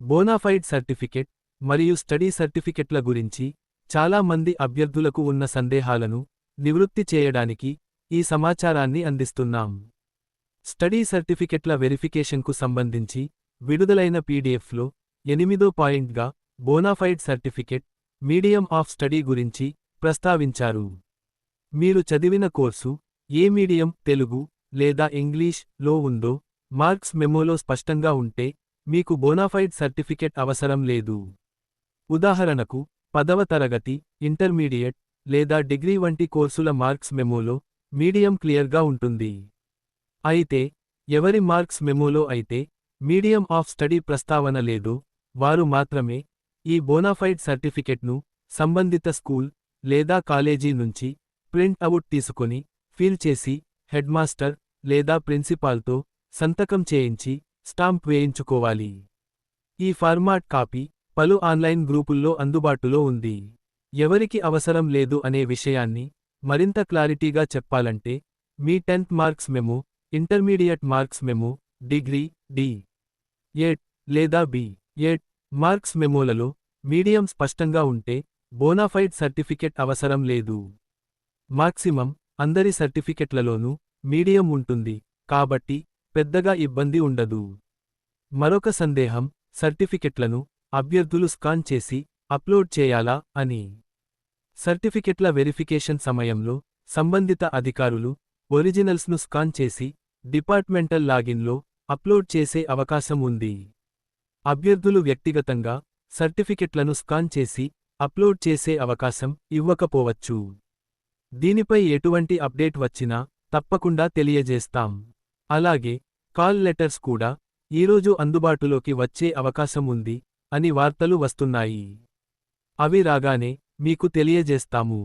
Bonafide certificate మరియు study సర్టిఫికెట్ల గురించి చాలా మంది అభ్యర్థులకు ఉన్న సందేహాలను నివృత్తి చేయడానికి ఈ సమాచారాన్ని అందిస్తున్నాం. స్టడీ సర్టిఫికెట్ల వెరిఫికేషన్కు సంబంధించి విడుదలైన పీడిఎఫ్లో ఎనిమిదో పాయింట్గా bonafide certificate medium of study గురించి ప్రస్తావించారు. మీరు చదివిన కోర్సు ఏ మీడియం తెలుగు లేదా ఇంగ్లీష్లో ఉందో మార్క్స్ మెమోలో స్పష్టంగా ఉంటే మీకు బోనాఫైడ్ సర్టిఫికెట్ అవసరం లేదు. ఉదాహరణకు పదవ తరగతి ఇంటర్మీడియట్ లేదా డిగ్రీ వంటి కోర్సుల మార్క్స్ మెమోలో మీడియం క్లియర్గా ఉంటుంది. అయితే ఎవరి మార్క్స్ మెమోలో అయితే మీడియం ఆఫ్ స్టడీ ప్రస్తావన లేదో వారు మాత్రమే ఈ బోనాఫైడ్ సర్టిఫికెట్ను సంబంధిత స్కూల్ లేదా కాలేజీ నుంచి ప్రింట్ అవుట్ తీసుకొని ఫీల్ చేసి హెడ్మాస్టర్ లేదా ప్రిన్సిపాల్తో సంతకం చేయించి స్టాంప్ వేయించుకోవాలి. ఈ ఫార్మాట్ కాపీ పలు ఆన్లైన్ గ్రూపుల్లో అందుబాటులో ఉంది. ఎవరికి అవసరం లేదు అనే విషయాన్ని మరింత క్లారిటీగా చెప్పాలంటే మీ tenth marks memo intermediate marks memo degree D Ed లేదా బి ఎట్ మార్క్స్ మెమోలలో మీడియం స్పష్టంగా ఉంటే బోనాఫైడ్ సర్టిఫికెట్ అవసరం లేదు. మాక్సిమం అందరి సర్టిఫికెట్లలోనూ మీడియం ఉంటుంది. కాబట్టి పెద్దగా ఇబ్బంది ఉండదు. మరొక సందేహం సర్టిఫికెట్లను అభ్యర్థులు స్కాన్ చేసి అప్లోడ్ చేయాలా అని. సర్టిఫికెట్ల వెరిఫికేషన్ సమయంలో సంబంధిత అధికారులు ఒరిజినల్స్ను స్కాన్ చేసి డిపార్ట్మెంటల్ లాగిన్లో అప్లోడ్ చేసే అవకాశం ఉంది. అభ్యర్థులు వ్యక్తిగతంగా సర్టిఫికెట్లను స్కాన్ చేసి అప్లోడ్ చేసే అవకాశం ఇవ్వకపోవచ్చు. దీనిపై ఎటువంటి అప్డేట్ వచ్చినా తప్పకుండా తెలియజేస్తాం. అలాగే కాల్ లెటర్స్ కూడా ఈరోజు అందుబాటులోకి వచ్చే అవకాశం ఉంది అని వార్తలు వస్తున్నాయి. అవి రాగానే మీకు తెలియజేస్తాము.